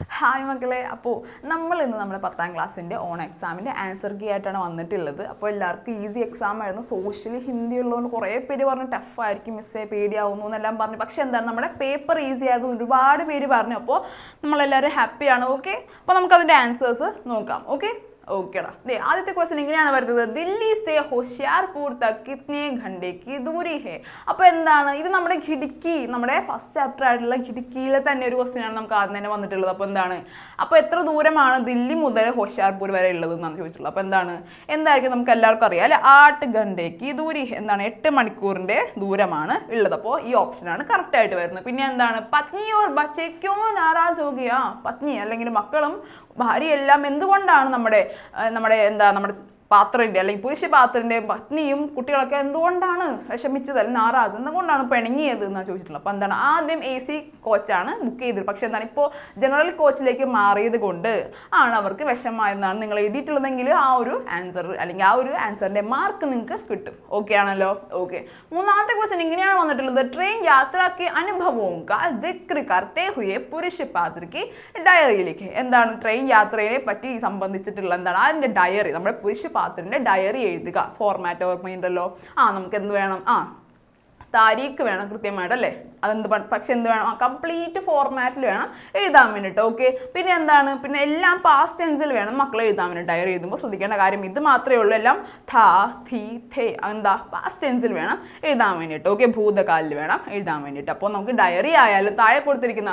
Hi മക്കളെ. അപ്പോൾ നമ്മൾ ഇന്ന് നമ്മുടെ പത്താം ക്ലാസ്സിന്റെ ഓൺ എക്സാമിന്റെ ആൻസർ കീ ആയിട്ടാണ് വന്നിട്ടുള്ളത്. അപ്പോൾ എല്ലാവർക്കും ഈസി എക്സാം ആയിരുന്നു. സോഷ്യലി ഹിന്ദി ഉള്ളതുകൊണ്ട് കുറേ പേര് പറഞ്ഞു ടഫായിരിക്കും മിസ്സേ പേടിയാവുന്നു എന്നെല്ലാം പറഞ്ഞു. പക്ഷെ എന്താണ് നമ്മുടെ പേപ്പർ ഈസി ആയത് ഒരുപാട് പേര് പറഞ്ഞു. അപ്പോൾ നമ്മളെല്ലാവരും ഹാപ്പിയാണ് ഓക്കെ അപ്പോൾ നമുക്കതിന്റെ ആൻസേഴ്സ് നോക്കാം. ഓക്കെ ഓക്കേടാ ദേ ആദ്യത്തെ ക്വസ്റ്റ്യൻ ഇങ്ങനെയാണ് വരുന്നത്. ദില്ലി സേ ഹോഷിയാർപൂർ തക് കിത്നെ ദൂരി ഹേ. അപ്പോൾ എന്താണ്? ഇത് നമ്മുടെ ഖിടുക്കി നമ്മുടെ ഫസ്റ്റ് ചാപ്റ്റർ ആയിട്ടുള്ള ഖിടുക്കിയിലെ തന്നെ ഒരു ക്വസ്റ്റ്യൻ ആണ് നമുക്ക് ആദ്യം തന്നെ വന്നിട്ടുള്ളത്. അപ്പോൾ എന്താണ്? അപ്പോൾ എത്ര ദൂരമാണ് ദില്ലി മുതൽ ഹോഷിയാർപൂർ വരെ ഉള്ളത് എന്നാണ് ചോദിച്ചിട്ടുള്ളത്. അപ്പോൾ എന്താണ്? എന്തായിരിക്കും നമുക്ക് എല്ലാവർക്കും അറിയാം അല്ലെ? ആട്ട് ഘണ്ടേക്ക് ദൂരി എന്താണ്? എട്ട് മണിക്കൂറിന്റെ ദൂരമാണ് ഉള്ളത്. അപ്പോൾ ഈ ഓപ്ഷനാണ് കറക്റ്റ് ആയിട്ട് വരുന്നത്. പിന്നെ എന്താണ്? പത്നി ഓർ ബച്ചയ്ക്കോ നാരാജോഗിയാ പത്നി അല്ലെങ്കിൽ മക്കളും ഭാര്യയെല്ലാം എന്തുകൊണ്ടാണ് നമ്മുടെ നമ്മുടെ എന്താ നമ്മുടെ പാത്രന്റെ അല്ലെങ്കിൽ പുരുഷ പാത്രന്റെ പത്നിയും കുട്ടികളൊക്കെ എന്തുകൊണ്ടാണ് വിഷമിച്ചത്? അല്ലെങ്കിൽ നാറാസ് എന്തുകൊണ്ടാണ് പിണങ്ങിയത് എന്നാണ് ചോദിച്ചിട്ടുള്ളത്. അപ്പോൾ എന്താണ്? ആദ്യം എ സി കോച്ചാണ് ബുക്ക് ചെയ്തത് പക്ഷേ എന്താണ്? ഇപ്പോൾ ജനറൽ കോച്ചിലേക്ക് മാറിയത് കൊണ്ട് ആണ് അവർക്ക് വിഷമമായെന്നാണ് നിങ്ങൾ എഴുതിയിട്ടുള്ളതെങ്കിൽ ആ ഒരു ആൻസർ അല്ലെങ്കിൽ ആ ഒരു ആൻസറിന്റെ മാർക്ക് നിങ്ങൾക്ക് കിട്ടും. ഓക്കെ ആണല്ലോ? ഓക്കെ മൂന്നാമത്തെ ക്വസ്റ്റ്യൻ ഇങ്ങനെയാണ് വന്നിട്ടുള്ളത്. ട്രെയിൻ യാത്രയ്ക്ക് അനുഭവവും കാ ജിക്ർ കർത്തേ ഹുയെ പുരുഷ പാത്രയ്ക്ക് ഡയറിയിലേക്ക് എന്താണ്? ട്രെയിൻ യാത്രയെ പറ്റി സംബന്ധിച്ചിട്ടുള്ള എന്താണ്? അതിന്റെ ഡയറി നമ്മുടെ പുരുഷ പാത്രന്റെ ഡയറി എഴുതുക. ഫോർമാറ്റ് ഓർമ്മയുണ്ടല്ലോ ആ നമുക്ക് എന്ത് വേണം? ആ താരീഖ് വേണം കൃത്യമായിട്ട് അല്ലേ അതെന്ത് പക്ഷെ എന്ത് വേണം? കംപ്ലീറ്റ് ഫോർമാറ്റിൽ വേണം എഴുതാൻ വേണ്ടിയിട്ട് ഓക്കെ പിന്നെ എന്താണ്? പിന്നെ എല്ലാം പാസ്റ്റ് ടെൻസിൽ വേണം മക്കളെ എഴുതാൻ വേണ്ടി ഡയറി എഴുതുമ്പോൾ ശ്രദ്ധിക്കേണ്ട കാര്യം ഇത് മാത്രമേ ഉള്ളൂ. എല്ലാം ധാ ധീ ഥേ എന്താ പാസ്റ്റ് ടെൻസിൽ വേണം എഴുതാൻ വേണ്ടിയിട്ട് ഓക്കെ ഭൂതകാലിൽ വേണം എഴുതാൻ വേണ്ടിയിട്ട് അപ്പോൾ നമുക്ക് ഡയറി ആയാലും താഴെ കൊടുത്തിരിക്കുന്ന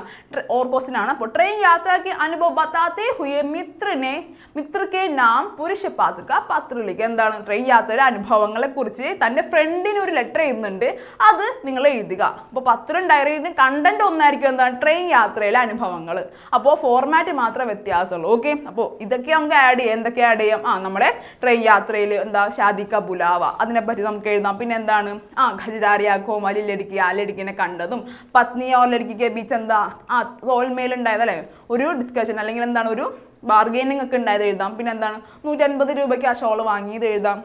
ഓർക്കോസിനാണ് അപ്പോൾ ട്രെയിൻ യാത്രയ്ക്ക് അനുഭവം ബത്താത്തേ ഹുയെ മിത്രനെ മിത്രക്കെ നാം പുരുഷ പാത്രക്ക പത്രിക എന്താണ്? ട്രെയിൻ യാത്രയുടെ അനുഭവങ്ങളെ കുറിച്ച് തന്റെ ഫ്രണ്ടിന് ഒരു ലെറ്റർ എഴുതുന്നുണ്ട്. അത് നിങ്ങൾ എഴുതുക. അപ്പോൾ പത്രം ഡയറിയുടെ കണ്ടന്റ് ഒന്നായിരിക്കും എന്താണ്? ട്രെയിൻ യാത്രയിലെ അനുഭവങ്ങൾ അപ്പോൾ ഫോർമാറ്റ് മാത്രമേ വ്യത്യാസമുള്ളൂ. ഓക്കെ അപ്പോൾ ഇതൊക്കെ നമുക്ക് ആഡ് ചെയ്യാം. എന്തൊക്കെ ആഡ് ചെയ്യാം? ആ നമ്മുടെ ട്രെയിൻ യാത്രയിൽ എന്താ? ഷാദിക്ക ബുലാവ അതിനെപ്പറ്റി നമുക്ക് എഴുതാം. പിന്നെ എന്താണ്? ആ ഖജരാരിയ മലിലടിക്കുക ലടുക്കി ആ കണ്ടതും. പത്നി ഓർ ലടുക്കിക്ക് ബീച്ച് എന്താ? ആ തോൽമേലുണ്ടായതല്ലേ ഒരു ഡിസ്കഷൻ അല്ലെങ്കിൽ എന്താണ്? ഒരു ബാർഗെയിനിങ് ഒക്കെ ഉണ്ടായത് എഴുതാം. പിന്നെ എന്താണ്? നൂറ്റൻപത് രൂപയ്ക്ക് ആ ഷോൾ വാങ്ങിയത് എഴുതാം.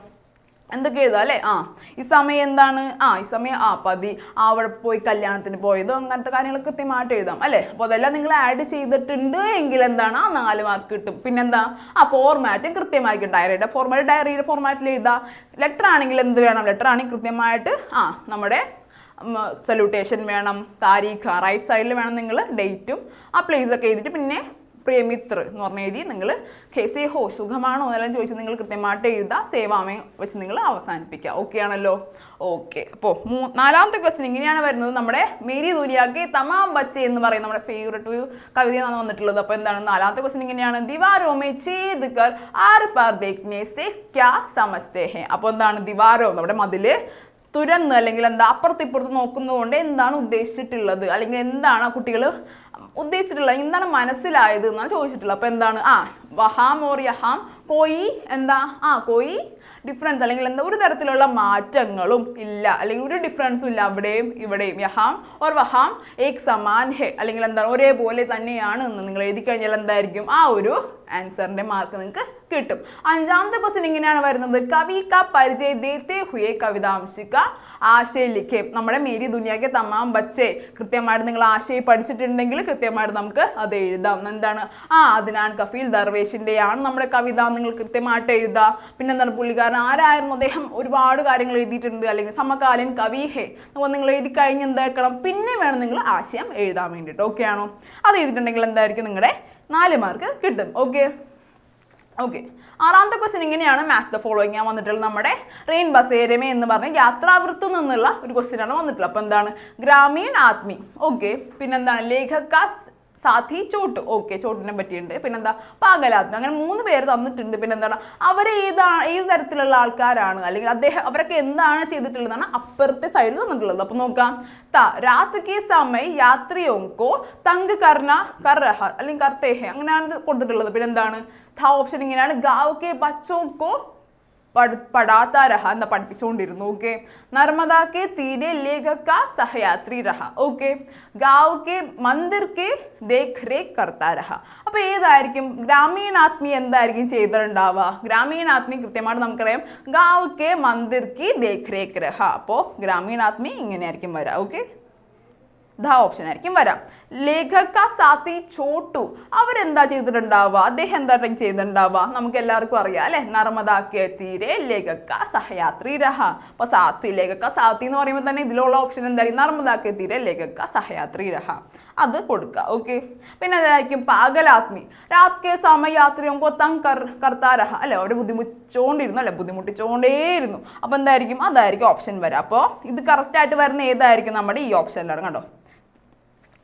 എന്തൊക്കെ എഴുതാം അല്ലേ? ആ ഈ സമയം എന്താണ്? ആ ഈ സമയം ആ പതി. ആ അവിടെ പോയി കല്യാണത്തിന് പോയതോ അങ്ങനത്തെ കാര്യങ്ങൾ കൃത്യമായിട്ട് എഴുതാം അല്ലേ? അപ്പോൾ അതെല്ലാം നിങ്ങൾ ആഡ് ചെയ്തിട്ടുണ്ട് എങ്കിൽ എന്താണ്? ആ നാല് മാർക്ക് കിട്ടും. പിന്നെന്താ? ആ ഫോർമാറ്റും കൃത്യമായിരിക്കും. ഡയറിയുടെ ഫോർമാറ്റ് ഡയറിയുടെ ഫോർമാറ്റിൽ എഴുതാം. ലെറ്റർ ആണെങ്കിൽ എന്ത് വേണം? ലെറ്റർ ആണെങ്കിൽ കൃത്യമായിട്ട് ആ നമ്മുടെ സല്യൂട്ടേഷൻ വേണം. താരീഖ് റൈറ്റ് സൈഡിൽ വേണം നിങ്ങൾ ഡേറ്റും ആ പ്ലേസൊക്കെ എഴുതിയിട്ട് പിന്നെ പ്രിയമിത്ര എന്ന് പറഞ്ഞ എഴുതി നിങ്ങൾ കേസേ ഹോ സുഖമാണോ എന്നെല്ലാം ചോദിച്ച് നിങ്ങൾ കൃത്യമായിട്ട് എഴുതുക സേവാമേ വെച്ച് നിങ്ങൾ അവസാനിപ്പിക്കുക ഓക്കെ ആണല്ലോ? ഓക്കെ അപ്പോൾ മൂ നാലാമത്തെ ക്വസ്റ്റ്യൻ ഇങ്ങനെയാണ് വരുന്നത്. നമ്മുടെ മേരി ദൂരിയാക്കി തമാം ബച്ചെ എന്ന് പറയുന്ന നമ്മുടെ ഫേവററ്റ് ഒരു കവിതയാണ് വന്നിട്ടുള്ളത്. അപ്പോൾ എന്താണ്? നാലാമത്തെ ക്വസ്റ്റ്യൻ ഇങ്ങനെയാണ്. ദിവാരോ മേ ചേത് കർ ആർ പാർ ദേഖ്നെ അപ്പോൾ എന്താണ്? ദിവാരോ നമ്മുടെ മതിൽ തുരന്ന് അല്ലെങ്കിൽ എന്താ അപ്പുറത്ത് ഇപ്പുറത്ത് നോക്കുന്നതുകൊണ്ട് എന്താണ് ഉദ്ദേശിച്ചിട്ടുള്ളത്? അല്ലെങ്കിൽ എന്താണ് ആ കുട്ടികൾ ഉദ്ദേശിച്ചിട്ടുള്ളത് എന്താണ് മനസ്സിലായത് എന്നാണ് ചോദിച്ചിട്ടുള്ളത്. അപ്പോൾ എന്താണ്? ആ വഹാം ഓർ യഹാം കോയി എന്താ? ആ കോയി. ഡിഫറൻസ് അല്ലെങ്കിൽ എന്താ? ഒരു തരത്തിലുള്ള മാറ്റങ്ങളും ഇല്ല. അല്ലെങ്കിൽ ഒരു ഡിഫറൻസും ഇല്ല. അവിടെയും ഇവിടെയും. യഹാം ഓർ വഹാം ഏക് സമാൻ ഹെ. അല്ലെങ്കിൽ എന്താണ് ഒരേപോലെ തന്നെയാണ് എന്ന് നിങ്ങൾ എഴുതി കഴിഞ്ഞാൽ എന്തായിരിക്കും? ആ ഒരു ആൻസറിന്റെ മാർക്ക് നിങ്ങൾക്ക് കിട്ടും. അഞ്ചാമത്തെ ക്വസ്റ്റ്യൻ ഇങ്ങനെയാണ് വരുന്നത്. കവി ക പരിചയ ദേത്തെ ഹുയെ കവിതാംശിക ആശയ ലിഖേ. നമ്മുടെ മേരി ദുനിയാക്ക് തമാം ബച്ചേ. കൃത്യമായിട്ട് നിങ്ങൾ ആശയം പഠിച്ചിട്ടുണ്ടെങ്കിൽ കൃത്യമായിട്ട് നമുക്ക് അത് എഴുതാം. എന്താണ്? ആ അതിനാണ് കഫീൽ ദർവേഷിന്റെയാണ് നമ്മുടെ കവിത. നിങ്ങൾ കൃത്യമായിട്ട് എഴുതുക പിന്നെ എന്താണ് പുള്ളിക്കാരൻ? ആരായിരുന്നു? അദ്ദേഹം ഒരുപാട് കാര്യങ്ങൾ എഴുതിയിട്ടുണ്ട്. അല്ലെങ്കിൽ സമകാലീൻ കവി ഹേ. അപ്പോൾ നിങ്ങൾ എഴുതി കഴിഞ്ഞ് എന്താക്കണം പിന്നെ വേണം നിങ്ങൾ ആശയം എഴുതാൻ വേണ്ടിയിട്ട്. ഓക്കെ ആണോ? അത് എഴുതിയിട്ടുണ്ടെങ്കിൽ എന്തായിരിക്കും നിങ്ങളുടെ നാല് മാർക്ക് കിട്ടും. ഓക്കെ ഓക്കെ ആറാമത്തെ ക്വസ്റ്റ്യൻ ഇങ്ങനെയാണ്. മാത്സ് ദ ഫോളോയിങ് ഞാൻ വന്നിട്ടുള്ളത് നമ്മുടെ റെയിൻ ബസേരമേ എന്ന് പറഞ്ഞ യാത്രാവൃത്ത് നിന്നുള്ള ഒരു ക്വസ്റ്റ്യൻ ആണ് വന്നിട്ടുള്ളത്. അപ്പോൾ എന്താണ്? ഗ്രാമീൺ ആത്മി ഓക്കെ പിന്നെന്താണ് ലേഖക സാഥി ചോട്ട്. ഓക്കെ ചോട്ടിനെ പറ്റിയുണ്ട്. പിന്നെന്താ? പാകലാത്മ അങ്ങനെ മൂന്ന് പേര് തന്നിട്ടുണ്ട്. പിന്നെ എന്താണ് അവർ ഏതാണ് ഏത് തരത്തിലുള്ള ആൾക്കാരാണ്? അല്ലെങ്കിൽ അദ്ദേഹം അവരൊക്കെ എന്താണ് ചെയ്തിട്ടുള്ളതാണ് അപ്പുറത്തെ സൈഡിൽ തന്നിട്ടുള്ളത്. അപ്പൊ നോക്കാം. ത രാത്രിക്ക് സമയ യാത്രിയോങ്കോ തങ്ക് കർണ കർഹ അല്ലെങ്കിൽ കർത്തേഹ അങ്ങനെയാണ് കൊടുത്തിട്ടുള്ളത്. പിന്നെന്താണ്? ഓപ്ഷൻ ഇങ്ങനെയാണ്. ഗാവ് കെ ബച്ചോക്കോ പഠ പഠാത്ത രഹ എന്ന പഠിപ്പിച്ചുകൊണ്ടിരുന്നു ഓക്കെ നർമ്മദ കെ തീരെ ലേഖക്ക സഹയാത്രി രഹ ഓക്കെ ഗാവ് കെ മന്ദിർ കെ ദേഖ് രേഖ് കർത്താ രഹ അപ്പൊ ഏതായിരിക്കും? ഗ്രാമീണാത്മി എന്തായിരിക്കും ചെയ്തിട്ടുണ്ടാവുക? ഗ്രാമീണാത്മി കൃത്യമായിട്ട് നമുക്കറിയാം. ഗാവ് കെ മന്ദിർ കി ദേഖ് രേഖ് രഹ അപ്പോൾ ഗ്രാമീണാത്മി ഇങ്ങനെയായിരിക്കും വരിക ഓക്കെ ദ ഓപ്ഷൻ ആയിരിക്കും. വരാം. ലേഖക സാത്തി ചോട്ടു അവരെന്താ ചെയ്തിട്ടുണ്ടാവുക? അദ്ദേഹം എന്താ ചെയ്തിട്ടുണ്ടാവുക? നമുക്ക് എല്ലാവർക്കും അറിയാം അല്ലെ? നർമ്മദാക്കിയ തീരെ ലേഖക സഹയാത്രി രഹ. അപ്പൊ സാത്തി ലേഖക സാത്തി എന്ന് പറയുമ്പോൾ തന്നെ ഇതിലുള്ള ഓപ്ഷൻ എന്തായിരിക്കും നർമ്മദാക്കിയ തീരെ ലേഖക സഹയാത്രി രഹ. അത് കൊടുക്കുക ഓക്കെ പിന്നെ അതായിരിക്കും പാകലാത്മി രാത്രി സമയാത്രിയും കൊത്തം കർ കർത്താരഹ അല്ലെ? അവർ ബുദ്ധിമുട്ടിച്ചോണ്ടിരുന്നു അല്ലെ? ബുദ്ധിമുട്ടിച്ചോണ്ടേയിരുന്നു. അപ്പൊ എന്തായിരിക്കും? അതായിരിക്കും ഓപ്ഷൻ വരാം. അപ്പോൾ ഇത് കറക്റ്റായിട്ട് വരുന്ന ഏതായിരിക്കും? നമ്മുടെ ഈ ഓപ്ഷനിലാണ് കണ്ടോ?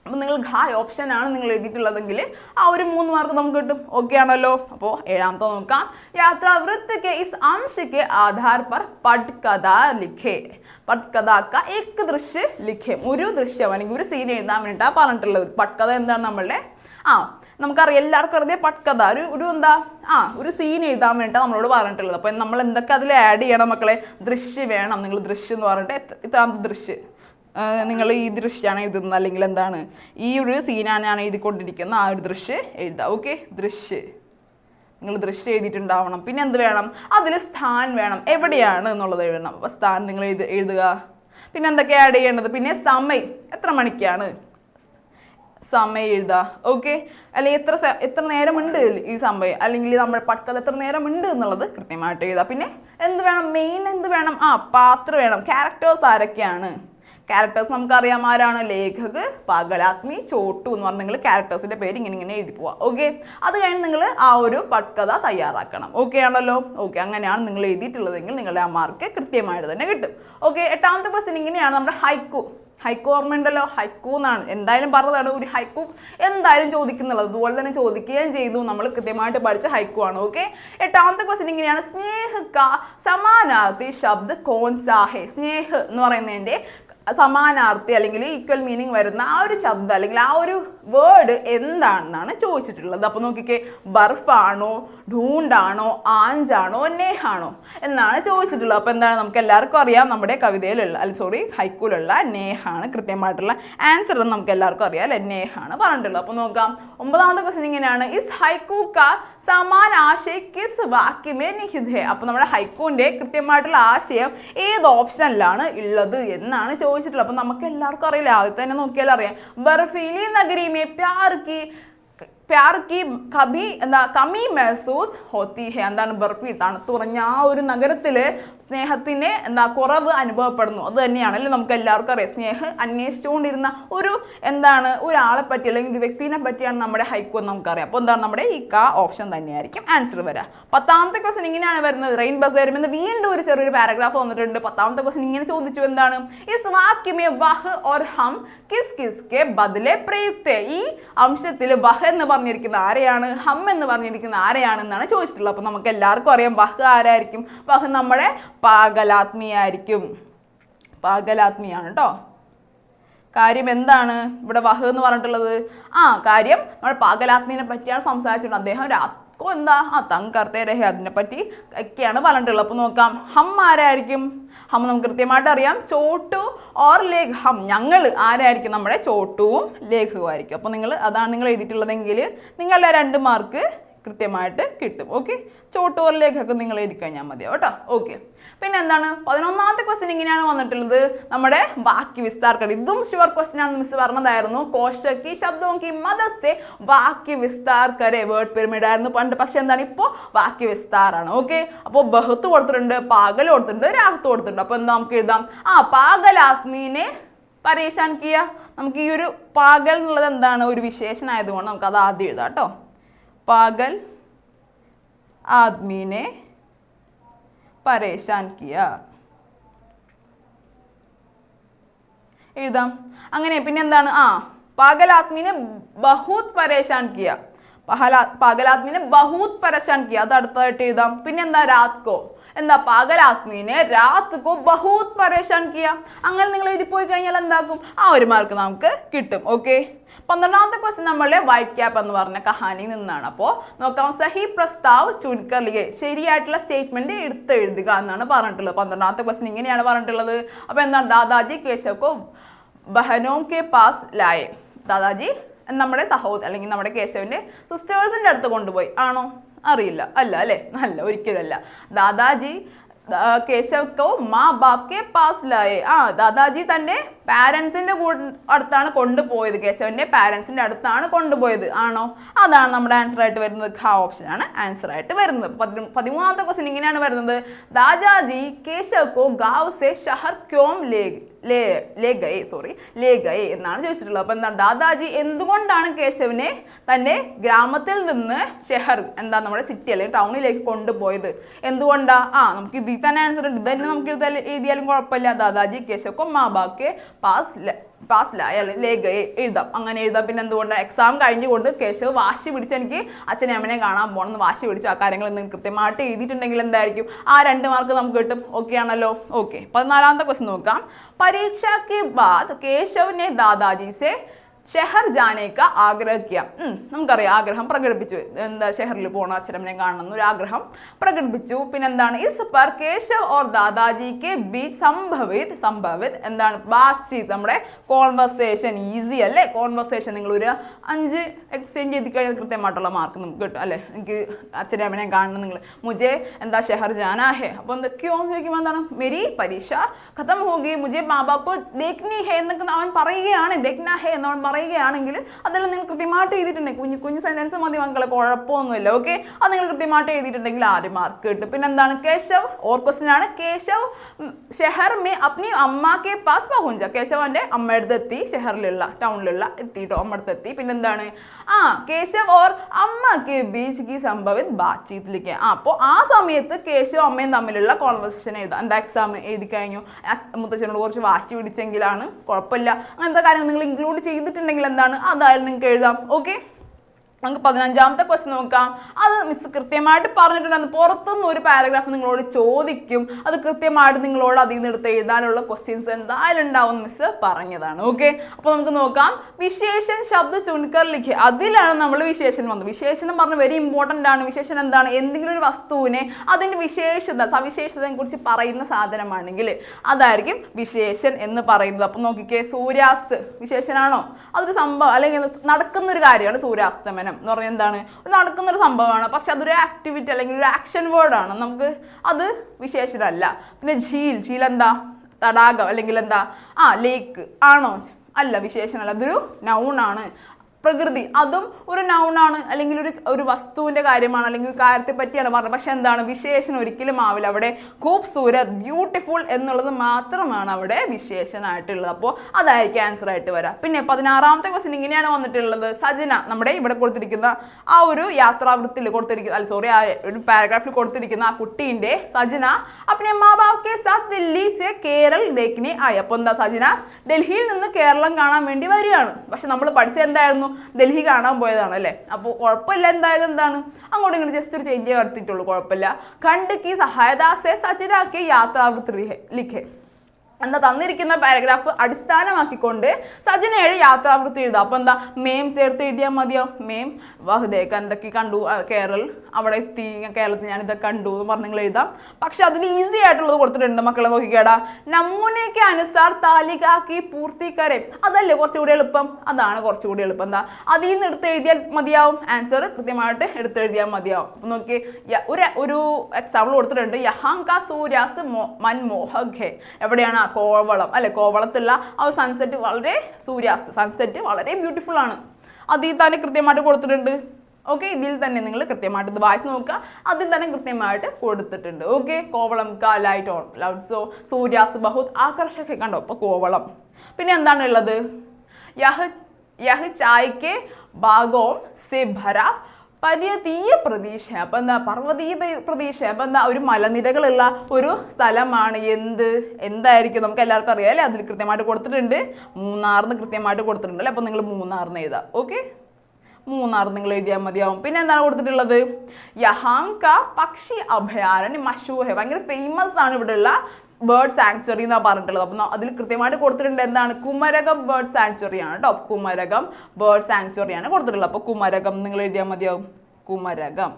അപ്പോൾ നിങ്ങൾ ഹായ് ആണ് നിങ്ങൾ എഴുതിയിട്ടുള്ളതെങ്കിൽ ആ ഒരു മൂന്ന് മാർക്ക് നമുക്ക് കിട്ടും. ഓക്കെ ആണല്ലോ. അപ്പോൾ ഏഴാമത്തെ നോക്കാം. യാത്രാവൃത്ത് കെ ഇസ് അംശ ആധാർ പർ പട്കഥ ലിഖേ. പട്കഥാക്ക ഏക്ക് ദൃശ്യ ലിഖേ. ഒരു ദൃശ്യം അല്ലെങ്കിൽ ഒരു സീൻ എഴുതാൻ വേണ്ടിയിട്ടാണ് പറഞ്ഞിട്ടുള്ളത്. പട്കഥ എന്താണ് നമ്മളുടെ? ആ നമുക്കറിയാം. എല്ലാവർക്കും അറിയാം പട്കഥ. ഒരു ഒരു എന്താ? ആ ഒരു സീൻ എഴുതാൻ വേണ്ടിയിട്ട് നമ്മളോട് പറഞ്ഞിട്ടുള്ളത്. അപ്പോൾ നമ്മൾ എന്തൊക്കെ അതിൽ ആഡ് ചെയ്യണം മക്കളെ? ദൃശ്യം വേണം. നിങ്ങൾ ദൃശ്യം എന്ന് പറഞ്ഞിട്ട് ഇത്രാമത്തെ ദൃശ്യം? നിങ്ങൾ ഈ ദൃശ്യമാണ് എഴുതുന്നത് അല്ലെങ്കിൽ എന്താണ്? ഈ ഒരു സീനാണ് ഞാൻ എഴുതിക്കൊണ്ടിരിക്കുന്നത്. ആ ഒരു ദൃശ്യം എഴുതാം. ഓക്കെ? ദൃശ്യം. നിങ്ങൾ ദൃശ്യം എഴുതിയിട്ടുണ്ടാവണം. പിന്നെ എന്ത് വേണം? അതിൽ സ്ഥാൻ വേണം. എവിടെയാണ് എന്നുള്ളത് എഴുതണം. അപ്പോൾ സ്ഥാൻ നിങ്ങൾ എഴുത എഴുതുക. പിന്നെ എന്തൊക്കെ ആഡ് ചെയ്യേണ്ടത്? പിന്നെ സമയം. എത്ര മണിക്കാണ്? സമയം എഴുതുക ഓക്കെ? അല്ലെങ്കിൽ എത്ര എത്ര നേരമുണ്ട് ഈ സമയം? അല്ലെങ്കിൽ നമ്മൾ പട്ടത് എത്ര നേരമുണ്ട് എന്നുള്ളത് കൃത്യമായിട്ട് എഴുതുക പിന്നെ എന്ത് വേണം? മെയിൻ എന്ത് വേണം? ആ പാത്രം വേണം. ക്യാരക്ടേഴ്സ് ആരൊക്കെയാണ്? ക്യാരക്ടേഴ്സ് നമുക്കറിയാം ആരാണ് ലേഖക് പകലാത്മി ചോട്ടു എന്ന് പറഞ്ഞ നിങ്ങൾ ക്യാരക്ടേഴ്സിന്റെ പേര് ഇങ്ങനെ ഇങ്ങനെ എഴുതി പോവാം. ഓക്കെ അത് കഴിഞ്ഞ് നിങ്ങൾ ആ ഒരു പട്കഥ തയ്യാറാക്കണം. ഓക്കെ ആണല്ലോ? ഓക്കെ അങ്ങനെയാണ് നിങ്ങൾ എഴുതിയിട്ടുള്ളതെങ്കിൽ നിങ്ങളുടെ ആ മാർക്ക് കൃത്യമായിട്ട് തന്നെ കിട്ടും. ഓക്കെ എട്ടാമത്തെ ക്വസ്റ്റ്യൻ ഇങ്ങനെയാണ്. നമ്മുടെ ഹൈക്കു. ഹൈക്കു ഓർമ്മയുണ്ടല്ലോ ഹൈക്കു എന്നാണ്. എന്തായാലും പറഞ്ഞതാണ് ഒരു ഹൈക്കു. എന്തായാലും ചോദിക്കുന്നുള്ളത്. അതുപോലെ തന്നെ ചോദിക്കുകയും ചെയ്തു. നമ്മൾ കൃത്യമായിട്ട് പഠിച്ച ഹൈക്കു ആണ്. ഓക്കെ എട്ടാമത്തെ ക്വസ്റ്റ്യൻ ഇങ്ങനെയാണ്. സ്നേഹ സമാനാർത്ഥി ശബ്ദ കോൻസാഹെ സ്നേഹ എന്ന് പറയുന്നതിന്റെ സമാനാർത്ഥി അല്ലെങ്കിൽ ഈക്വൽ മീനിങ് വരുന്ന ആ ഒരു ശബ്ദം അല്ലെങ്കിൽ ആ ഒരു വേർഡ് എന്താണെന്നാണ് ചോദിച്ചിട്ടുള്ളത്. അപ്പോൾ നോക്കിക്കേ ബർഫാണോ ഢൂണ്ടാണോ ആഞ്ചാണോ നേഹാണോ എന്നാണ് ചോദിച്ചിട്ടുള്ളത്. അപ്പോൾ എന്താണ് നമുക്ക് എല്ലാവർക്കും അറിയാം. നമ്മുടെ കവിതയിലുള്ള അല്ല സോറി ഹൈക്കൂലുള്ള നേഹാണ് കൃത്യമായിട്ടുള്ള ആൻസർ എന്ന് നമുക്ക് എല്ലാവർക്കും അറിയാം അല്ലെ? നേഹാണ് പറഞ്ഞിട്ടുള്ളത്. അപ്പോൾ നോക്കാം. ഒമ്പതാമത്തെ ക്വസ്റ്റ്യൻ ഇങ്ങനെയാണ്. ഇസ് ഹൈക്കൂ കാ സമാൻ ആശയ കിസ് വാക്യമേ നിഹിതേ അപ്പോൾ നമ്മുടെ ഹൈക്കൂന്റെ കൃത്യമായിട്ടുള്ള ആശയം ഏത് ഓപ്ഷനിലാണ് ഉള്ളത് എന്നാണ് ചോദിച്ചിട്ടുള്ളത് അപ്പോൾ നമുക്ക് എല്ലാവർക്കും അറിയില്ല? ആദ്യത്തെ തന്നെ നോക്കിയാൽ അറിയാം. ബർഫീലി നഗരിമേ മേ പ്യാർ കി കഭി എന്താ കമി മെഹസൂസ് ഹോത്തി ഹെ എന്താണ് ബർഫി തണുത്തുറഞ്ഞ ആ ഒരു നഗരത്തിൽ സ്നേഹത്തിന് എന്താ കുറവ് അനുഭവപ്പെടുന്നു. അത് തന്നെയാണ്. അല്ലേ? നമുക്ക് എല്ലാവർക്കും അറിയാം. സ്നേഹം അന്വേഷിച്ചുകൊണ്ടിരുന്ന ഒരു എന്താണ് ഒരാളെ പറ്റി അല്ലെങ്കിൽ ഒരു വ്യക്തിനെ പറ്റിയാണ് നമ്മുടെ ഹൈക്കു എന്ന് നമുക്കറിയാം. അപ്പോൾ എന്താണ് നമ്മുടെ ഈ കാ ഓപ്ഷൻ തന്നെയായിരിക്കും. ആൻസർ വരാം. പത്താമത്തെ ക്വസ്റ്റൻ ഇങ്ങനെയാണ് വരുന്നത്. റെയിൻ ബസേരും എന്ന് വീണ്ടും ഒരു ചെറിയൊരു പാരഗ്രാഫ് വന്നിട്ടുണ്ട്. പത്താമത്തെ ക്വസ്റ്റൻ ഇങ്ങനെ ചോദിച്ചു എന്താണ്? ഇസ് വാക്യമേ വഹ് ഓർ ഹം? കിസ് കിസ് കെ ബദലെ പ്രയുക്തേ. ഈ അംശത്തിൽ വഹ് എന്ന് പറഞ്ഞിരിക്കുന്ന ആരെയാണ്? ഹം എന്ന് പറഞ്ഞിരിക്കുന്ന ആരെയാണെന്നാണ് ചോദിച്ചിട്ടുള്ളത്. അപ്പോൾ നമുക്ക് എല്ലാവർക്കും അറിയാം വഹ് ആരായിരിക്കും. വഹ് നമ്മുടെ പാകലാത്മിയായിരിക്കും. പാകലാത്മിയാണ് കേട്ടോ കാര്യം എന്താണ്? ഇവിടെ വഹ എന്ന് പറഞ്ഞിട്ടുള്ളത്? ആ കാര്യം നമ്മൾ പാകലാത്മീനെ പറ്റിയാണ് സംസാരിച്ചിട്ടുണ്ട്. അദ്ദേഹം രാത്കോ എന്താ? ആ തങ്കർത്തേ രഹ അതിനെ പറ്റി ഒക്കെയാണ് പറഞ്ഞിട്ടുള്ളത്. അപ്പോൾ നോക്കാം. ഹം ആരായിരിക്കും? ഹം നമുക്ക് കൃത്യമായിട്ട് അറിയാം. ചോട്ടു ഓർ ലേഖ് ഹം ഞങ്ങൾ ആരായിരിക്കും? നമ്മുടെ ചോട്ടുവും ലേഖുവും ആയിരിക്കും. അപ്പോൾ നിങ്ങൾ അതാണ് നിങ്ങൾ എഴുതിയിട്ടുള്ളതെങ്കിൽ നിങ്ങളുടെ രണ്ട് മാർക്ക് കൃത്യമായിട്ട് കിട്ടും. ഓക്കെ ചോട്ടൂറിലേക്കൊക്കെ നിങ്ങൾ എഴുതി കഴിഞ്ഞാൽ മതി കേട്ടോ. ഓക്കെ പിന്നെ എന്താണ്? പതിനൊന്നാമത്തെ ക്വസ്റ്റ്യൻ ഇങ്ങനെയാണ് വന്നിട്ടുള്ളത്. നമ്മുടെ വാക്യ വിസ്താർക്കർ ഇതും ഷുവർ ക്വസ്റ്റ്യൻ ആണ് മിസ് പറഞ്ഞതായിരുന്നു. കോശക്കി ശബ്ദോക്കി മതസ്സെ വാക്യ വിസ്താർക്കരെ വേർഡ് പിരമിഡ് ആയിരുന്നു പണ്ട്. പക്ഷെ എന്താണ്? ഇപ്പോൾ വാക്യ വിസ്താറാണ്. ഓക്കെ അപ്പോൾ ബഹത്ത് കൊടുത്തിട്ടുണ്ട് പാകൽ കൊടുത്തിട്ടുണ്ട് രാഹത്ത് കൊടുത്തിട്ടുണ്ട്. അപ്പോൾ എന്താ നമുക്ക് എഴുതാം? ആ പാകലാത്മീനെ പരേശാൻ കിയ. നമുക്ക് ഈ ഒരു പാകൽ എന്നുള്ളത് എന്താണ്? ഒരു വിശേഷനായതുകൊണ്ട് നമുക്ക് അത് ആദ്യം എഴുതാം കേട്ടോ. പാകൽ आदमी ने പരേശാൻ കിയ എഴുതാം അങ്ങനെ പിന്നെ എന്താണ് ആ പാഗലാത്മീനെ ബഹൂത് പരേശാൻ കിയ പഹലാ പാഗലാത്മീനെ ബഹൂത് പരേശാൻ കിയ അത് അടുത്തതായിട്ട് എഴുതാം പിന്നെ എന്താ രാത് കോ എന്താ പാഗലാത്മീനെ രാത് കോ ബഹൂത് പരേശാൻ കിയ അങ്ങനെ നിങ്ങൾ എഴുതി പോയി കഴിഞ്ഞാൽ എന്താക്കും ആ ഒരു മാർക്ക് നമുക്ക് കിട്ടും ഓക്കെ പന്ത്രണ്ടാമത്തെ ക്വസ്റ്റ്യൻ നമ്മളുടെ വൈറ്റ് ക്യാപ്പ് എന്ന് പറഞ്ഞ കഹാനിയിൽ നിന്നാണ്. അപ്പോൾ നോക്കാം. സഹി പ്രസ്താവ് ചുരുക്കലിയെ ശരിയായിട്ടുള്ള സ്റ്റേറ്റ്മെന്റ് എടുത്ത് എഴുതുക എന്നാണ് പറഞ്ഞിട്ടുള്ളത്. പന്ത്രണ്ടാമത്തെ ക്വസ്റ്റ്യൻ ഇങ്ങനെയാണ് പറഞ്ഞിട്ടുള്ളത്. അപ്പോൾ എന്താണ്? ദാദാജി കേശവക്കോ ബഹനോം കെ പാസ് ലായേ. ദാദാജി നമ്മുടെ സഹോദരൻ അല്ലെങ്കിൽ നമ്മുടെ കേശവന്റെ സിസ്റ്റേഴ്സിന്റെ അടുത്ത് കൊണ്ടുപോയി. ആണോ? അറിയില്ല. അല്ല അല്ലേ? അല്ല ഒരിക്കലല്ല. ദാദാജി കേശവക്കോ മാ ബാപ്പ് കെ പാസ് ലായേ. ആ ദാദാജി തന്റെ പാരൻസിന്റെ അടുത്താണ് കൊണ്ടുപോയത് കേശവന്റെ പാരൻസിന്റെ അടുത്താണ് കൊണ്ടുപോയത്. ആണോ? അതാണ് നമ്മുടെ ആൻസർ ആയിട്ട് വരുന്നത്. ഖ ഓപ്ഷൻ ആണ് ആൻസർ ആയിട്ട് വരുന്നത്. പതി- പതിമൂന്നാമത്തെ ക്വസ്റ്റ്യൻ ഇങ്ങനെയാണ് വരുന്നത്. ദാജാജി കേശവ് കോ ഗാവ് സെ ഷഹർ ക്യോം ലേ ലേ ലേ ഗയേ സോറി ലേ ഗയേ എന്നാണ് ചോദിച്ചിട്ടുള്ളത്. അപ്പൊ എന്താ ദാദാജി എന്തുകൊണ്ടാണ് കേശവിനെ തന്റെ ഗ്രാമത്തിൽ നിന്ന് ഷെഹർ എന്താ നമ്മുടെ സിറ്റി അല്ലെങ്കിൽ ടൗണിലേക്ക് കൊണ്ടുപോയത്? എന്തുകൊണ്ടാ? ആ നമുക്ക് ഇതിൽ തന്നെ ആൻസർ ഉണ്ട്. തന്നെ നമുക്ക് എഴുതിയാലും കുഴപ്പമില്ല. ദാദാജി കേശവ് കൊ പാസ് ല- പാസ് ലായ ലേഖ എഴുതാം. അങ്ങനെ എഴുതാം. പിന്നെ എന്തുകൊണ്ട്? എക്സാം കഴിഞ്ഞുകൊണ്ട് കേശവ് വാശി പിടിച്ച് എനിക്ക് അച്ഛനെ അമ്മനെ കാണാൻ പോകണമെന്ന് വാശി പിടിച്ചു. ആ കാര്യങ്ങൾ നിങ്ങൾ കൃത്യമായിട്ട് എഴുതിയിട്ടുണ്ടെങ്കിൽ എന്തായിരിക്കും? ആ രണ്ട് മാർക്ക് നമുക്ക് കിട്ടും. ഓക്കെ ആണല്ലോ? ഓക്കെ പതിനാലാമത്തെ ക്വസ്റ്റ് നോക്കാം. പരീക്ഷയ്ക്ക് ബാദ് കേശവിനെ ദാദാജി സെ ഷെഹർ ജാനേക്ക ആഗ്രഹിക്കുക നമുക്കറിയാം ആഗ്രഹം പ്രകടിപ്പിച്ചു. എന്താ ഷെഹറിൽ പോകണം അച്ഛനമ്മനെ കാണണം എന്നൊരു ആഗ്രഹം പ്രകടിപ്പിച്ചു. പിന്നെന്താണ്? ഇസ് പർ കേശവ് ഓർ ദാദാജി കെ ബി സംഭവിത് സംഭവിത് എന്താണ്? ബാത്ചീത് നമ്മുടെ കോൺവെർസേഷൻ ഈസി അല്ലേ? കോൺവെർസേഷൻ നിങ്ങൾ ഒരു അഞ്ച് എക്സ്ചേഞ്ച് ചെയ്ത് കഴിഞ്ഞാൽ കൃത്യമായിട്ടുള്ള മാർക്ക് നമുക്ക് കിട്ടും അല്ലേ? എനിക്ക് അച്ഛനെ അമ്മനെ കാണണം നിങ്ങൾ. മുജെ എന്താ ഷെഹർ ഹേ അപ്പോൾ എന്താ ക്യോ ചോദിക്കുമ്പോൾ എന്താണ്? മെരി പരീക്ഷ ഖത്തം ഹോഗി മുജെ മാബാപ്പ് ദേഖ്നി ഹേ എന്നൊക്കെ അവൻ പറയുകയാണ്. ദേഖ്ന ഹേ എന്നവൻ പറയുകയാണെങ്കിൽ അതെല്ലാം നിങ്ങൾ കൃത്യമായിട്ട് എഴുതിയിട്ടുണ്ടെങ്കിൽ കുഞ്ഞു കുഞ്ഞു സെന്റൻസ് മതി മക്കളെ കുഴപ്പമൊന്നുമില്ല ഓക്കെ അത് നിങ്ങൾ കൃത്യമായിട്ട് എഴുതിയിട്ടുണ്ടെങ്കിൽ ആദ്യം മാർക്ക് കിട്ടും. പിന്നെ എന്താണ്? കേശവ് ഓർ ക്വസ്റ്റ്യൻ ആണ്. കേശവ് ഷെഹർ മേ അപ്നി അമ്മാക്കെ പാസ് പഹുഞ്ച കേശവന്റെ അമ്മയുടെ എത്തി ഷെഹറിലുള്ള ടൗണിലുള്ള എത്തിയിട്ടോ അമ്മ അടുത്ത് എത്തി പിന്നെന്താണ് ആ കേശവ് ഓർ അമ്മയ്ക്ക് ബീച്ച് കി സംഭവിത് ബാച്ചിത്തിലേക്ക് ആ അപ്പോൾ ആ സമയത്ത് കേശവ് അമ്മയും തമ്മിലുള്ള കോൺവെർസേഷൻ എഴുതാം. എന്താ എക്സാം എഴുതി കഴിഞ്ഞു. മുത്തച്ഛനോട് കുറച്ച് വാശി പിടിച്ചെങ്കിലാണ്. കുഴപ്പമില്ല. അങ്ങനത്തെ കാര്യങ്ങൾ നിങ്ങൾ ഇൻക്ലൂഡ് ചെയ്തിട്ടുണ്ടെങ്കിൽ എന്താണ്? അതായാലും നിങ്ങൾക്ക് എഴുതാം. ഓക്കെ നമുക്ക് പതിനഞ്ചാമത്തെ ക്വസ്റ്റ്യൻ നോക്കാം. അത് മിസ് കൃത്യമായിട്ട് പറഞ്ഞിട്ടുണ്ടായിരുന്നു പുറത്തുനിന്ന് ഒരു പാരഗ്രാഫ് നിങ്ങളോട് ചോദിക്കും. അത് കൃത്യമായിട്ട് നിങ്ങളോട് അതിൽ നിന്ന് എടുത്ത് എഴുതാനുള്ള ക്വസ്റ്റ്യൻസ് എന്തായാലും ഉണ്ടാവും മിസ് പറഞ്ഞതാണ്. ഓക്കെ അപ്പോൾ നമുക്ക് നോക്കാം. വിശേഷൻ ശബ്ദ ചുൺകർ ലിഖി. അതിലാണ് നമ്മൾ വിശേഷൻ വന്നത്. വിശേഷൻ എന്ന് പറഞ്ഞാൽ വെരി ഇമ്പോർട്ടന്റ് ആണ്. വിശേഷണം എന്താണ്? എന്തെങ്കിലും ഒരു വസ്തുവിനെ അതിന്റെ വിശേഷത സവിശേഷതയെ കുറിച്ച് പറയുന്ന സാധനമാണെങ്കിൽ അതായിരിക്കും വിശേഷൻ എന്ന് പറയുന്നത്. അപ്പോൾ നോക്കിക്കേ സൂര്യാസ്ത് വിശേഷനാണോ? അതൊരു സംഭവം അല്ലെങ്കിൽ നടക്കുന്ന ഒരു കാര്യമാണ് സൂര്യാസ്തമനം. എന്ന് പറഞ്ഞാൽ എന്താണ്? നടക്കുന്നൊരു സംഭവമാണ്. പക്ഷെ അതൊരു ആക്ടിവിറ്റി അല്ലെങ്കിൽ ഒരു ആക്ഷൻ വേർഡാണ് നമുക്ക് അത് വിശേഷതല്ല പിന്നെ ഝീൽ ഝീൽ എന്താ? തടാകം അല്ലെങ്കിൽ എന്താ? ആ ലേക്ക് ആണോ? അല്ല വിശേഷനല്ല അതൊരു നൗണാണ് പ്രകൃതി. അതും ഒരു നൗണാണ് അല്ലെങ്കിൽ ഒരു ഒരു വസ്തുവിന്റെ കാര്യമാണ് അല്ലെങ്കിൽ ഒരു കാര്യത്തെ പറ്റിയാണ് പറഞ്ഞത്. പക്ഷെ എന്താണ്? വിശേഷണം ഒരിക്കലും ആവില്ല. അവിടെ ഖൂബ്സൂരത് ബ്യൂട്ടിഫുൾ എന്നുള്ളത് മാത്രമാണ് അവിടെ വിശേഷനായിട്ടുള്ളത്. അപ്പോൾ അതായിരിക്കും ആൻസർ ആയിട്ട് വരാം. പിന്നെ പതിനാറാമത്തെ ക്വസ്റ്റ്യൻ ഇങ്ങനെയാണ് വന്നിട്ടുള്ളത്. സജന നമ്മുടെ ഇവിടെ കൊടുത്തിരിക്കുന്ന ആ ഒരു യാത്രാവൃത്തിൽ കൊടുത്തിരിക്കുന്ന അല്ല സോറി ആ ഒരു പാരഗ്രാഫിൽ കൊടുത്തിരിക്കുന്ന ആ കുട്ടീന്റെ സജന അപ്പനെ സാത്ത് ദില്ലി സെ കേരൾ ദേക്കിനെ ആയി. അപ്പോൾ എന്താ സജന? ഡൽഹിയിൽ നിന്ന് കേരളം കാണാൻ വേണ്ടി വരികയാണ്. പക്ഷെ നമ്മൾ പഠിച്ചത് എന്തായിരുന്നു? ഡൽഹി കാണാൻ പോയതാണ് അല്ലേ? അപ്പോൾ കുഴപ്പമില്ല. എന്തായാലും എന്താണ്? അങ്ങോട്ട് ഇങ്ങോട്ട് ജസ്റ്റ് ഒരു ചേഞ്ച് വരുത്തിയിട്ടുള്ളൂ കുഴപ്പമില്ല. കണ്ട് കി സഹായദാസെ സജനാക്കി യാത്രാവൃത്തി ലിഖെ. എന്താ തന്നിരിക്കുന്ന പാരഗ്രാഫ് അടിസ്ഥാനമാക്കിക്കൊണ്ട് സജനയുടെ യാത്രാവൃത്തി എഴുതുക അപ്പോൾ എന്താ? മേം ചേർത്ത് എഴുതിയാൽ മതിയോ? മേം വഹുദേക്ക് എന്തൊക്കെ കണ്ടു? കേരളം അവിടെ എത്തി കേരളത്തിൽ ഞാൻ ഇതൊക്കെ കണ്ടു എന്ന് പറഞ്ഞ് നിങ്ങൾ എഴുതാം. പക്ഷെ അതിൽ ഈസി ആയിട്ടുള്ളത് കൊടുത്തിട്ടുണ്ട് മക്കളെ നോക്കിക്കേടാ. നമൂനയ്ക്ക് അനുസാർ താലികാക്കി പൂർത്തീകരെ അതല്ലേ കുറച്ചുകൂടി എളുപ്പം? അതാണ് കുറച്ചുകൂടി എളുപ്പം. എന്താ? അതിൽ നിന്ന് എടുത്ത് എഴുതിയാൽ മതിയാവും? ആൻസർ കൃത്യമായിട്ട് എടുത്ത് എഴുതിയാൽ മതിയാവും. അപ്പം നോക്കി ഒരു ഒരു എക്സാമ്പിൾ കൊടുത്തിട്ടുണ്ട്. യഹാങ്ക സൂര്യാസ് മോ- മൻമോഹക് ഹെ എവിടെയാണ്? കോവളം അല്ലെ? കോവളത്തുള്ള ആ ഒരു സൺസെറ്റ് വളരെ സൂര്യാസ്ത സൺസെറ്റ് വളരെ ബ്യൂട്ടിഫുൾ ആണ്. അതിൽ തന്നെ കൃത്യമായിട്ട് കൊടുത്തിട്ടുണ്ട്. ഓക്കെ ഇതിൽ തന്നെ നിങ്ങൾ കൃത്യമായിട്ട് ഇത് വായിച്ച് നോക്കുക. അതിൽ തന്നെ കൃത്യമായിട്ട് കൊടുത്തിട്ടുണ്ട്. ഓക്കെ കോവളം കാ ലൈറ്റ് ഓൺ ലൗഡ് സോ സൂര്യാസ്ത് ബഹുത് ആകർഷക കണ്ടോ? അപ്പോൾ കോവളം. പിന്നെ എന്താണ് ഉള്ളത്? യഹ് യഹ് ചായ്ക്ക് ഭാഗവും സെ ഭര പര്യതീയ പ്രതീക്ഷ അപ്പം എന്താ പർവതീയ പ്രതീക്ഷ അപ്പം എന്താ ഒരു മലനിരകളുള്ള ഒരു സ്ഥലമാണ് എന്ത്? എന്തായിരിക്കും? നമുക്ക് എല്ലാവർക്കും അറിയാം അല്ലേ? അതിൽ കൃത്യമായിട്ട് കൊടുത്തിട്ടുണ്ട്. മൂന്നാറിന് കൃത്യമായിട്ട് കൊടുത്തിട്ടുണ്ട് അല്ലേ? അപ്പം നിങ്ങൾ മൂന്നാറിന് എഴുതാം. ഓക്കെ മൂന്നാർ നിങ്ങൾ എഴുതിയാൽ മതിയാവും. പിന്നെ എന്താണ് കൊടുത്തിട്ടുള്ളത്? യഹാങ്ക പക്ഷി അഭയാരണ്യ മഷൂഹ. ഭയങ്കര ഫേമസ് ആണ് ഇവിടെയുള്ള ബേർഡ് സാങ്ച്വറി എന്നാണ് പറഞ്ഞിട്ടുള്ളത്. അപ്പം അതിൽ കൃത്യമായിട്ട് കൊടുത്തിട്ടുണ്ട് എന്താണ്? കുമരകം ബേർഡ് സാങ്ച്വറി ആണ് കേട്ടോ കുമരകം ബേർഡ് സാങ്ച്വറി ആണ് കൊടുത്തിട്ടുള്ളത്. അപ്പോൾ കുമരകം നിങ്ങൾ എഴുതിയാൽ മതിയാവും. കുമരകം.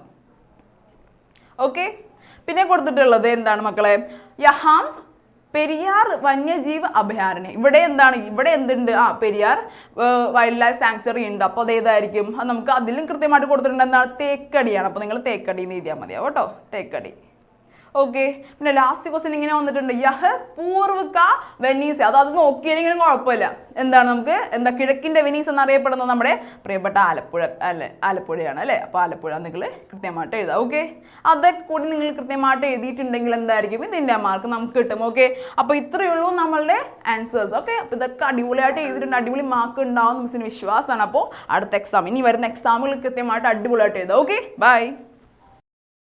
ഓക്കെ പിന്നെ കൊടുത്തിട്ടുള്ളത് എന്താണ് മക്കളെ? യഹാം പെരിയാർ വന്യജീവ് അഭയാരണ്യം. ഇവിടെ എന്താണ്? ഇവിടെ എന്തുണ്ട്? ആ പെരിയാർ വൈൽഡ് ലൈഫ് സാങ്ച്വറി ഉണ്ട്. അപ്പോൾ അത് ഏതായിരിക്കും? അത് നമുക്ക് അതിലും കൃത്യമായിട്ട് കൊടുത്തിട്ടുണ്ട് എന്താണ് തേക്കടിയാണ്. അപ്പോൾ നിങ്ങൾ തേക്കടി എന്ന് എഴുതിയാൽ മതിയാവും കേട്ടോ. തേക്കടി. ഓക്കെ പിന്നെ ലാസ്റ്റ് ക്വസ്റ്റ്യൻ ഇങ്ങനെ വന്നിട്ടുണ്ട്. യഹ് പൂർവക വെനീസ്. അത് അത് നോക്കിയാലെങ്കിലും കുഴപ്പമില്ല. എന്താണ് നമുക്ക്? എന്താ കിഴക്കിന്റെ വെനീസ് എന്നറിയപ്പെടുന്നത് നമ്മുടെ പ്രിയപ്പെട്ട ആലപ്പുഴ അല്ലെ? ആലപ്പുഴയാണ് അല്ലേ? അപ്പോൾ ആലപ്പുഴ നിങ്ങൾ കൃത്യമായിട്ട് എഴുതാം. ഓക്കെ അതൊക്കെ കൂടി നിങ്ങൾ കൃത്യമായിട്ട് എഴുതിയിട്ടുണ്ടെങ്കിൽ എന്തായിരിക്കും? ഇതിന്റെ മാർക്ക് നമുക്ക് കിട്ടും. ഓക്കെ അപ്പോൾ ഇത്രയേ ഉള്ളൂ നമ്മളുടെ ആൻസേഴ്സ് ഓക്കെ അപ്പോൾ ഇതൊക്കെ അടിപൊളിയായിട്ട് എഴുതിയിട്ടുണ്ട്. അടിപൊളി മാർക്ക് ഉണ്ടാവും മിസ്സിന് വിശ്വാസമാണ്. അപ്പോൾ അടുത്ത എക്സാം ഇനി വരുന്ന എക്സാമുകൾ കൃത്യമായിട്ട് അടിപൊളിയായിട്ട് എഴുതാം. Okay bye